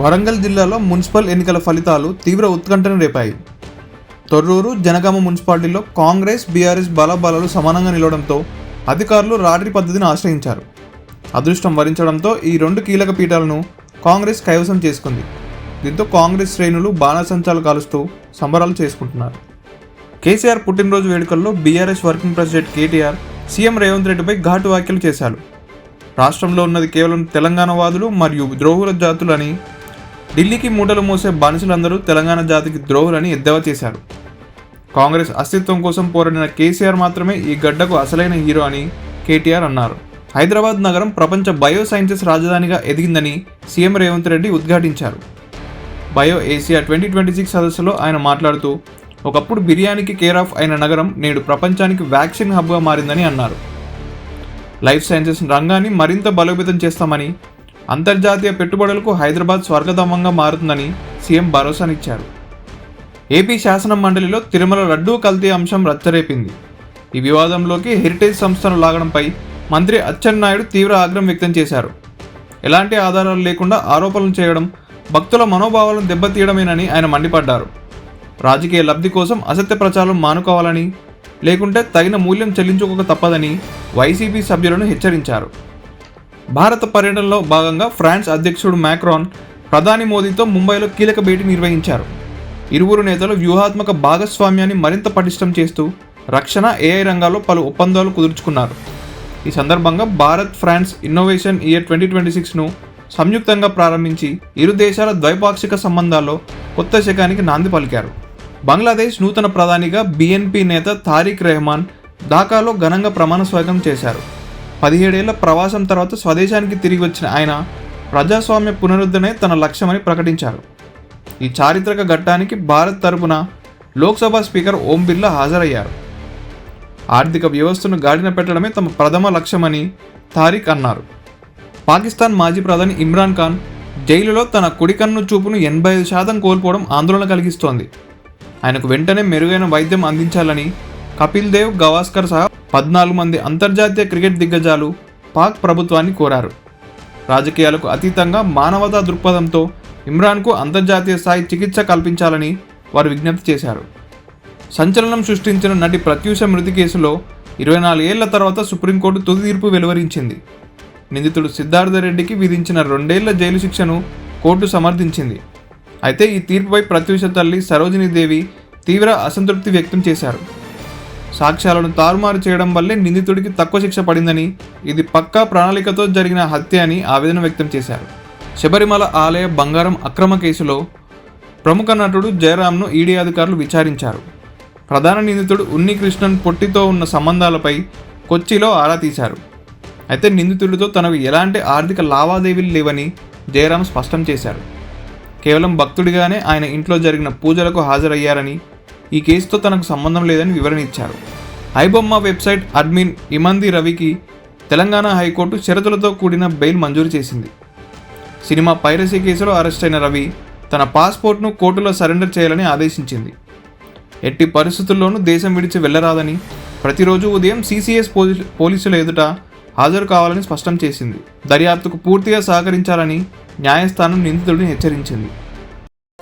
వరంగల్ జిల్లాలో మున్సిపల్ ఎన్నికల ఫలితాలు తీవ్ర ఉత్కంఠను రేపాయి. తొర్రూరు జనగామ మున్సిపాలిటీలో కాంగ్రెస్ బీఆర్ఎస్ బలాబలాలు సమానంగా నిలవడంతో అధికారులు రాటరీ పద్ధతిని ఆశ్రయించారు. అదృష్టం వరించడంతో ఈ రెండు కీలక పీఠాలను కాంగ్రెస్ కైవసం చేసుకుంది. దీంతో కాంగ్రెస్ శ్రేణులు బాణసంచాలు కాలుస్తూ సంబరాలు చేసుకుంటున్నారు. కేసీఆర్ పుట్టినరోజు వేడుకల్లో BRS working president KTR CM Revanth రెడ్డిపై ఘాటు వ్యాఖ్యలు చేశారు. రాష్ట్రంలో ఉన్నది కేవలం తెలంగాణ వాదులు మరియు ద్రోహుల జాతులని ఢిల్లీకి మూటలు మోసే బానిసలందరూ తెలంగాణ జాతికి ద్రోహులని ఎద్దేవా చేశారు. కాంగ్రెస్ అస్తిత్వం కోసం పోరాడిన కేసీఆర్ మాత్రమే ఈ గడ్డకు అసలైన హీరో అని కేటీఆర్ అన్నారు. హైదరాబాద్ నగరం ప్రపంచ బయో సైన్సెస్ రాజధానిగా ఎదిగిందని సీఎం రేవంత్ రెడ్డి ఉద్ఘాటించారు. Bio Asia twenty twenty six సదస్సులో ఆయన మాట్లాడుతూ ఒకప్పుడు బిర్యానీకి కేర్ ఆఫ్ అయిన నగరం నేడు ప్రపంచానికి వ్యాక్సిన్ హబ్గా మారిందని అన్నారు. లైఫ్ సైన్సెస్ రంగాన్ని మరింత బలోపేతం చేస్తామని అంతర్జాతీయ పెట్టుబడులకు హైదరాబాద్ స్వర్గధామంగా మారుతుందని సీఎం భరోసానిచ్చారు. ఏపీ శాసన మండలిలో తిరుమల లడ్డూ కల్తీ అంశం రచ్చరేపింది. ఈ వివాదంలోకి హెరిటేజ్ సంస్థను లాగడంపై మంత్రి అచ్చెన్నాయుడు తీవ్ర ఆగ్రహం వ్యక్తం చేశారు. ఎలాంటి ఆధారాలు లేకుండా ఆరోపణలు చేయడం భక్తుల మనోభావాలను దెబ్బతీయడమేనని ఆయన మండిపడ్డారు. రాజకీయ లబ్ధి కోసం అసత్య ప్రచారం మానుకోవాలని లేకుంటే తగిన మూల్యం చెల్లించుకోక తప్పదని వైసీపీ సభ్యులను హెచ్చరించారు. భారత పర్యటనలో భాగంగా ఫ్రాన్స్ అధ్యక్షుడు మ్యాక్రాన్ ప్రధాని మోదీతో ముంబైలో కీలక భేటీ నిర్వహించారు. ఇరువురు నేతలు వ్యూహాత్మక భాగస్వామ్యాన్ని మరింత పటిష్టం చేస్తూ రక్షణ ఏఐ రంగాల్లో పలు ఒప్పందాలు కుదుర్చుకున్నారు. ఈ సందర్భంగా Bharat France innovation year twenty twenty సిక్స్ను సంయుక్తంగా ప్రారంభించి ఇరు దేశాల ద్వైపాక్షిక సంబంధాల్లో కొత్త శకానికి నాంది పలికారు. బంగ్లాదేశ్ నూతన ప్రధానిగా బిఎన్పి నేత తారిక్ రెహమాన్ ఢాకాలో ఘనంగా ప్రమాణ స్వాగతం చేశారు. పదిహేడేళ్ళ ప్రవాసం తర్వాత స్వదేశానికి తిరిగి వచ్చిన ఆయన ప్రజాస్వామ్య పునరుద్ధరణే తన లక్ష్యమని ప్రకటించారు. ఈ చారిత్రక ఘట్టానికి భారత్ తరపున లోక్సభ స్పీకర్ ఓం బిర్లా హాజరయ్యారు. ఆర్థిక వ్యవస్థను గాడిన పెట్టడమే తమ ప్రథమ లక్ష్యమని తారిక్ అన్నారు. పాకిస్తాన్ మాజీ ప్రధాని ఇమ్రాన్ ఖాన్ జైలులో తన కుడికన్ను చూపును ఎనభై ఐదు శాతం కోల్పోవడం ఆందోళన కలిగిస్తోంది. ఆయనకు వెంటనే మెరుగైన వైద్యం అందించాలని కపిల్ దేవ్ గవాస్కర్ సహా పద్నాలుగు మంది అంతర్జాతీయ క్రికెట్ దిగ్గజాలు పాక్ ప్రభుత్వాన్ని కోరారు. రాజకీయాలకు అతీతంగా మానవతా దృక్పథంతో ఇమ్రాన్కు అంతర్జాతీయ స్థాయి చికిత్స కల్పించాలని వారు విజ్ఞప్తి చేశారు. సంచలనం సృష్టించిన నటి ప్రత్యూష మృతి కేసులో ఇరవై నాలుగేళ్ళ తర్వాత సుప్రీంకోర్టు తుది తీర్పు వెలువరించింది. నిందితుడు సిద్ధార్థ రెడ్డికి విధించిన రెండేళ్ళ జైలు శిక్షను కోర్టు సమర్థించింది. అయితే ఈ తీర్పుపై ప్రత్యూష తల్లి సరోజినీదేవి తీవ్ర అసంతృప్తి వ్యక్తం చేశారు. సాక్ష్యాలను తారుమారు చేయడం వల్లే నిందితుడికి తక్కువ శిక్ష పడిందని ఇది పక్కా ప్రణాళికతో జరిగిన హత్య అని ఆవేదన వ్యక్తం చేశారు. శబరిమల ఆలయ బంగారం అక్రమ కేసులో ప్రముఖ నటుడు జయరామ్ను ఈడీ అధికారులు విచారించారు. ప్రధాన నిందితుడు ఉన్ని కృష్ణన్ పొట్టితో ఉన్న సంబంధాలపై కొచ్చిలో ఆరా తీశారు. అయితే నిందితుడితో తనకు ఎలాంటి ఆర్థిక లావాదేవీలు లేవని జయరాం స్పష్టం చేశారు. కేవలం భక్తుడిగానే ఆయన ఇంట్లో జరిగిన పూజలకు హాజరయ్యారని ఈ కేసుతో తనకు సంబంధం లేదని వివరణ ఇచ్చారు. ఐబొమ్మ వెబ్సైట్ అడ్మిన్ ఇమంది రవికి తెలంగాణ హైకోర్టు షరతులతో కూడిన బెయిల్ మంజూరు చేసింది. సినిమా పైరసీ కేసులో అరెస్ట్ అయిన రవి తన పాస్పోర్ట్ను కోర్టులో సరెండర్ చేయాలని ఆదేశించింది. ఎట్టి పరిస్థితుల్లోనూ దేశం విడిచి వెళ్ళరాదని ప్రతిరోజు ఉదయం సీసీఎస్ పోలీసుల ఎదుట హాజరు కావాలని స్పష్టం చేసింది. దర్యాప్తుకు పూర్తిగా సహకరించాలని న్యాయస్థానం నిందితుడిని హెచ్చరించింది.